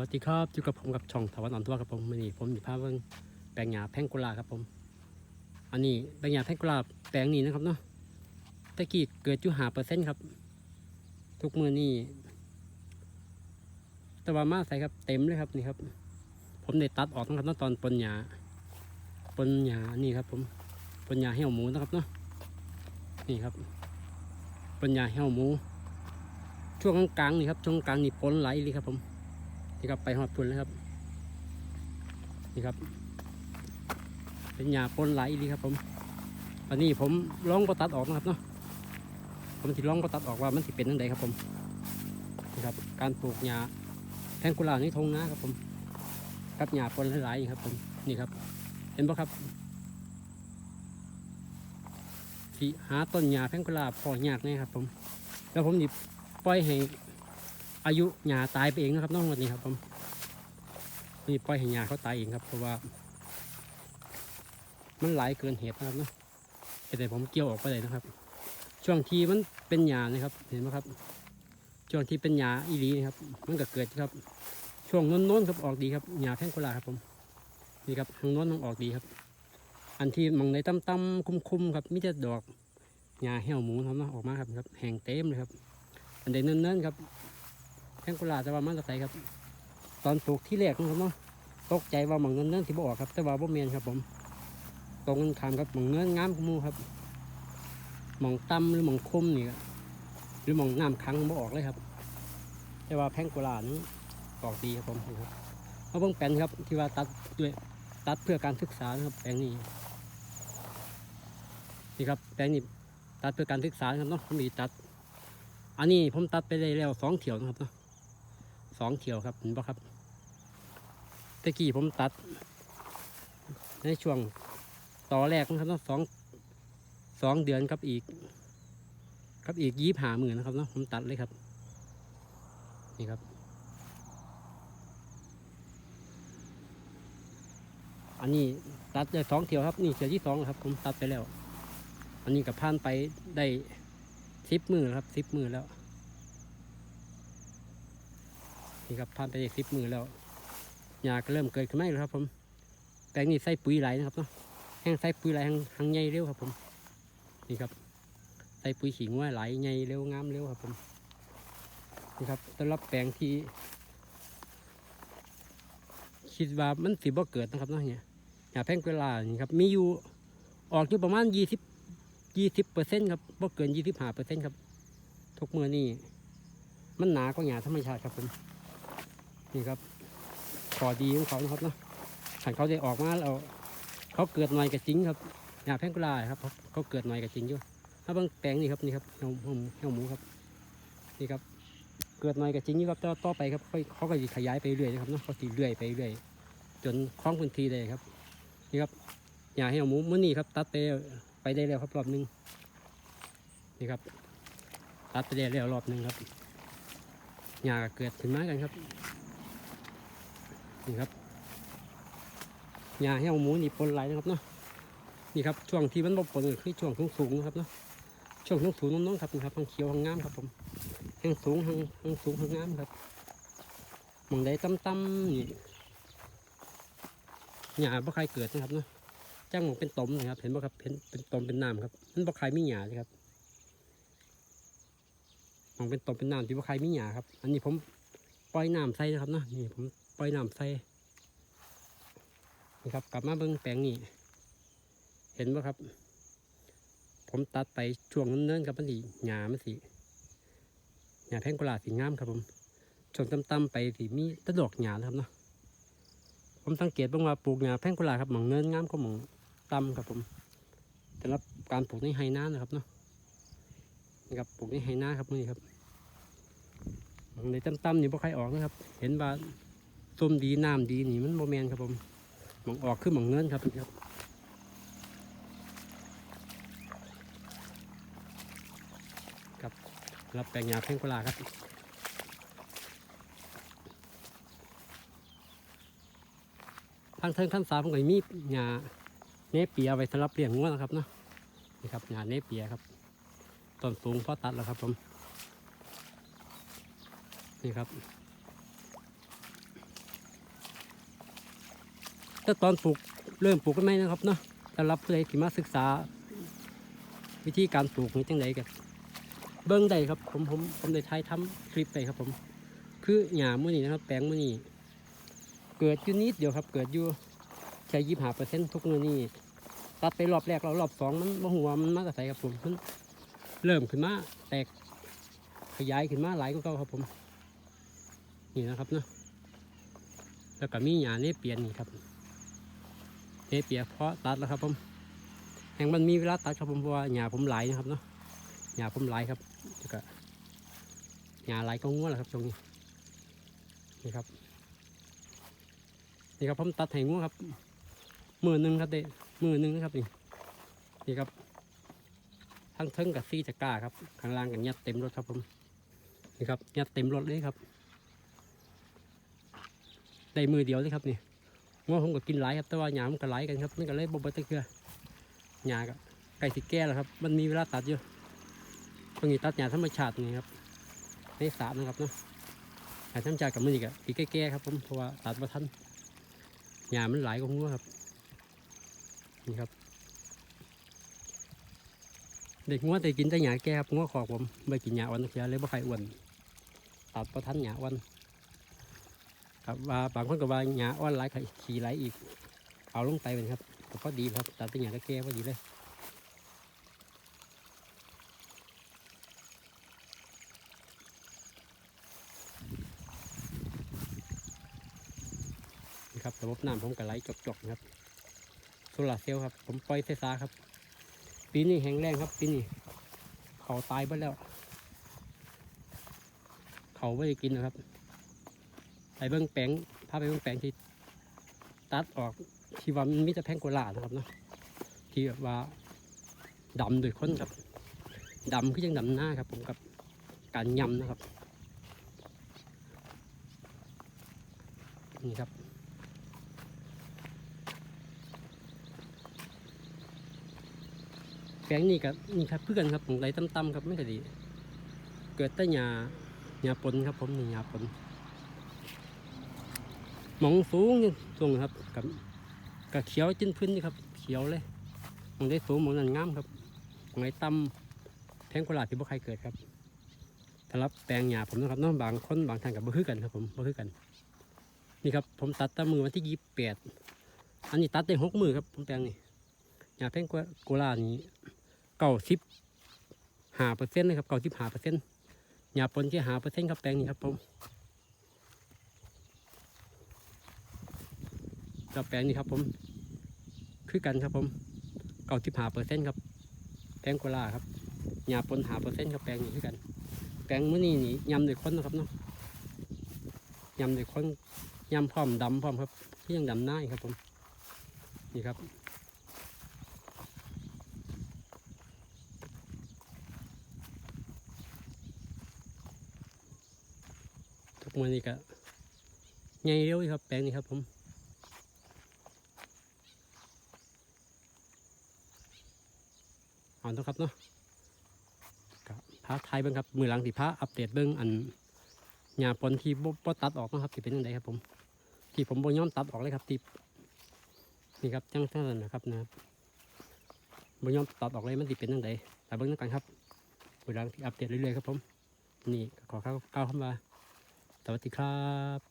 วัสดีครับอยู่กับผมกับช่องถวันอ่อนตัวครับผมวันนี้ผมอยู่ภาพเบิ่งแปลงหญ้าแพงกุลาครับผม อันนี้แปลงหญ้าแพงกุลาแปลงนี้นะครับเนาะตะกี้เกิดอยู่หาเปอร์เซ็นต์ครับ ทุกมือนี่ตะวันมาใส่ครับเต็มเลยครับนี่ครับ ผมได้ตัดออกนะครับเนาะตอนปนหญ้าปนหญ้านี่ครับ ผมปนหญ้าเหี่ยวหมูนะครับเนาะนี่ครับปนหญ้าเหี่ยวหมู ช่วงกลางๆนี่ครับช่วงกลางนี่ปนไหลเลยครับผม นี่ครับไปหอดพุ่นแล้วครับ นี่ครับ เป็นหญ้าปนไหลดีครับ ผมอันนี้ผมลองประตัดออกนะครับเนาะผมสิลองประตัดออกว่ามันสิเป็นยังไงครับผมนี่ครับ การปลูกหญ้าแพงกุหลาบในทงนะครับผมกับหญ้าปนหลายๆครับ ผมนี่ครับ เห็นปะครับที่หาต้นหญ้าแพงกุหลาบพอยากแน่ครับผม แล้วผมหยิบปล่อยให้ อายุหญ้าตายไปเองนะครับน้องวันนี้ครับผมนี่ปล่อยให้หญ้าเขาตายเองครับเพราะว่า มันหลายเกินเหตุนะครับเนาะแต่ผมเกี่ยวออกไปเลยนะครับ ช่วงที่มันเป็นหญ้านะครับ เห็นไหมครับ ช่วงที่เป็นหญ้าอีหลีนะครับ มันก็เกิดครับ ช่วงน้นๆครับออกดีครับหญ้าแพงกุหลาครับผมนี่ครับทางน้นมันออกดีครับ อันที่มองในตั้มๆคุ้มๆครับมิจะดอกหญ้าแห้วหมูนะครับเนาะออกมาครับครับแห้งเต็มเลยครับ อันใดเนิ่นๆครับ แพงกุหลาบจะว่ามันจะใสครับ ตอนปลูกที่แรกนะครับเนาะตกใจว่าหมองเงินเนื่นที่บออกครับ แต่ว่าบ่เมียนครับ ผม ตรงกันข้ามครับหมองเนื้องามขมูครับหมองต่ำหรือหมองคมนี่ก็หรือหมองน้ำขังบ่ออกเลยครับ แต่ว่าแพงกุหลาบนี้ออกดีครับผมครับเอาเบิ่งแปลนครับ ที่ว่าตัดด้วยตัดเพื่อการศึกษานะครับ แปลงนี้นี่ครับแปลงนี้ตัดเพื่อการศึกษาครับเนาะผมมีตัด อันนี้ผมตัดไปได้แล้วสองเถียวนะครับเนาะ สองเถียวครับเห็นปะครับตะกี้ผมตัด ในช่วงต่อแรกนะครับเนาะสองสองเดือนครับอีก ครับอีกยี่หาหมื่นนะครับเนาะผมตัดเลยครับ นี่ครับ อันนี้ตัดได้สองเถียวครับ นี่เถียวที่สองครับ ผมตัดไปแล้ว อันนี้กับผ่านไปได้สิบมือครับสิบมือแล้ว นี่ครับผ่านไปสิบมือแล้วหญ้าก็เริ่มเกิดขึ้นมาแล้วครับ ผม แปลงนี้ใส่ปุ๋ยไหลนะครับเนาะแห้งใส่ปุ๋ยไหลแห้งหังใหญ่เร็วครับ ผม นี่ครับ ใส่ปุ๋ยขิงว่าไหลใหญ่เร็วงามเร็วครับ ผมนี่ครับต้อนรับแปลงที่ คิดว่ามันสิบ่เกิดนะครับเนาะเนี่ยหญ้าแพงเวลานี่ครับ มีอยู่ออกอยู่ประมาณยี่สิบยี่สิบเปอร์เซ็นต์ครับบ่เกินยี่สิบห้าเปอร์เซ็นต์ครับ ทุกมือนี่มันหนากว่าหยาธรรมชาติครับผม นี่ครับขอดีของเขานะครับเนาะถ้าเขาได้ออกมาแล้วเขาเกิดหน่อยกับจริงครับหยาแพงกุลาครับเขาเขาเกิดหน่อยกับจริงอยู่ถ้าบางแปลงนี่ครับนี่ครับเหี่ยวหมูเหี่ยวหมูครับนี่ครับ เกิดหน่อยกับจริงอยู่ครับต่ว่าต่อไปครับเขาเขาก็จะขยายไปเรื่อยนะครับเนาะเขาตีเรื่อยไปเรื่อยจนคล้องพื้นที่เลยครับ นี่ครับหยาเหี่ยวหมูมื้อนี้ครับ ตัดไปไปได้แล้วครับรอบหนึ่งนี่ครับ ตัดไปได้แล้วรอบหนึ่งครับหญ้ากเกิดขึ้นมากันครับ นี่ครับหญ้าแห้วหมูนี่ปนไหลนะครับเนาะนี่ครับช่วงที่มันบ่ปนก็คือช่วงสูงๆนะครับเนาะช่วงสูงๆน้องๆครับนี่ครับทางเขียวทางงามครับผมทางสูงทางทางสูงทางงามครับมองใดต่ำๆนี่หญ้าบ่ใครเกิดนะครับเนาะจ้างมองเป็นตมนะครับ เห็นบ่ครับเห็นเป็นตมเป็นน้ำครับมันบ่ใครมีหยาเลยครับมองเป็นตมเป็นน้ำที่บ่ใครมีหยาครับ อันนี้ผมปล่อยน้ำใส่นะครับเนาะนี่ผม ปล่อยน้ำใส่นี่ครับ กลับมาเบิ่งแปลงนี่เห็นบ่ครับ ผมตัดไปช่วงเนินๆครับมันสีหยามันสีหยาแพงกุหลาบสีงามครับผมช่วงต่ำๆไปสีมีตะดอกหยาครับเนาะผมสังเกตบ้างว่าปลูกหญ้าแพงกุหลาบครับหมองเนินงามก็หมองต่ำครับผมแต่ละการปลูกในไฮนานะครับเนาะนี่ครับปลูกในไฮนาครับนี่ครับหมองในต่ำๆนี่บ่ใครออกนะครับ เห็นว่า ส้มดีน้ำดีนี่มันโมแมนครับผมหมองออกคือหมองเนินครับครับครับรับแปลงหญ้าแพงกุลาครับทางเทิงขั้นสามผมก็มีหญ้าเนเปียไว้สำหรับเลี้ยงงัวนะครับเนาะนี่ครับหญ้าเนเปียครับต้นสูงพอตัดแล้วครับผมนี่ครับ แต่ตอนปลูกเริ่มปลูกกันไหมนะครับเนาะสำหรับผู้ใดที่มาศึกษา วิธีการปลูกนี่จังไดกันเบิ้งได้ครับผมผมผมได้ถ่ายทำคลิปไปครับผม คือหญ้ามื้อนี้นะครับ แปลงมื้อนี้เกิดอยู่นิดเดียวครับ เกิดอยู่แค่ยี่ห้าเปอร์เซ็นต์ทุกมื้อนี้ตัดไปรอบแรกแล้วรอบสองมันบ่หัวมันมาแต่ใสครับผมมันเริ่มขึ้นมาแตกขยายขึ้นมาหลายก็เก่าครับผม นี่นะครับเนาะแล้วก็มีหญ้าเนี่เปลี่ยนนี่ครับ เนเปียเพาะตัดแล้วครับผมแห่งมันมีเวลาตัดครับผมเพราะว่าหญ้าผมไหลนะครับเนาะหญ้าผมไหลครับแล้วก็หญ้าหลก็งัวแหละครับตรงนี้นี่ครับนี่ครับผมตัดให้งัวครับมือหนึ่งครับเด็มือหนึ่งนะครับนี่นี่ครับทั้งเทิงกับซี่จะกล้าครับข้างล่างกันยัดเต็มรถครับผมนี่ครับยัดเต็มรถเลยครับได้มือเดียวเลยครับนี่ งัวผมก็กินหลายครับแต่ว่าหยามันก็หลายกันครับมันก็เลยบ่บิดตะเกียหยาก็ใกล้สิแก่แล้วครับ มันมีเวลาตัดอยู่ตรงนี้ตัดหยาธรรมชาตินี่ครับในสระนะครับเนาะหยาธรรมชาติกับมันอีกอะปีแก่ๆครับผมเพราะว่าตัดมาทันหยามันหลายกว่างัวครับนี่ครับ เด็กงัวแต่กินแต่หยาแก่ครับงัวขอกผมไม่กินหยาอ่อนตะเกียเลยบ่ใครอ้วนตัดมาทันหยาอ่อน ครับว่าบางคนก็ว่าหญ้าอ่อนไหลายขี่ไหลอีก เอาลงไปเป็นครับก็พอดีครับตัดเป็นหญ้าตะแก่พอดีเลยนะครับระบบน้ำผมก็ไหลจกๆนะครับโซลาเซลล์ครับ ผมปล่อยไฟฟ้าครับ ปีนี้แห้งแรงครับปีนี้เขาตายไปแล้ว เขาไม่ได้กินนะครับ ไปเบิ้งแปลงพาไปเบิ้งแปลงที่ตัดออกที่ว่ามันมีแต่แพงโกลานะครับเนาะที่แบบว่าดำโดยคนครับดำคือยังดำหน้าครับ ผมกับการยำนะครับนี่ครับแปลงนี่กับนี่ครับเพื่อนครับผมไหลต่ำๆครับไม่ค่อยดี เกิดแต่หญ้าหญ้าปนครับผมนี่หญ้าปน มองสูงนี่สูงครับกับกับเขียวจิ้นพื้นนี่ครับ เขียวเลยมองได้สูงหมองนั้นงามครับหมองไหนต่ำแพงกว่าลาบที่บ่ใครเกิดครับสำหรับแปลงหญ้าผมนะครับเน้องบางคนบางทางกับบ่คือกันครับผมบ่คือกัน นี่ครับ ผมตัดตามือวันที่ยี่สิบแปดอันนี้ตัดได้หกมือครับ ผมแปลงนี่หญ้าแพงกว่าโกลานี่เก้าสิบห้าเปอร์เซ็นต์นะครับเก้าสิบห้าเปอร์เซ็นต์หญ้าปนแค่ห้าเปอร์เซ็นต์ครับแปลงนี้ครับผม กับแปลงนี้ครับผม คือกันครับผมเก้าสิบห้าเปอร์เซ็นต์ครับ แปลงโกลาครับหญ้าปนหาเปอร์เซ็นต์ครับแปลงนี้คือกัน แปลงมื้อนี้นี่ยำโดวยคนนะครับเนาะยำโดวยคนยำพร้อมดำพร้อมครับที่ยังดำหน้าอีกครับผม นี่ครับทุกมื้อนี้ก็ใหญ่เร็วอยู่ครับแปลงนี้ครับผม เอานะครับเนาะกับพาไทยเบิ้งครับมือหลังสิพาอัปเดตเบิ้งอันหญ้าปนที่บ่บตัดออกนะครับที่เป็นยังไงครับผม ที่ผมบ่ยอมตัดออกเลยครับที่นี่ครับจังซั่นนะครับนะบ่ยอมตัดออกเลยมันสิเป็นยังไงแต่เบิ้งนั่นกันครับมือหลังที่อัปเดตเรื่อยๆครับผมนี่ขอข้าวก้าวเข้ามาสวัสดีครับ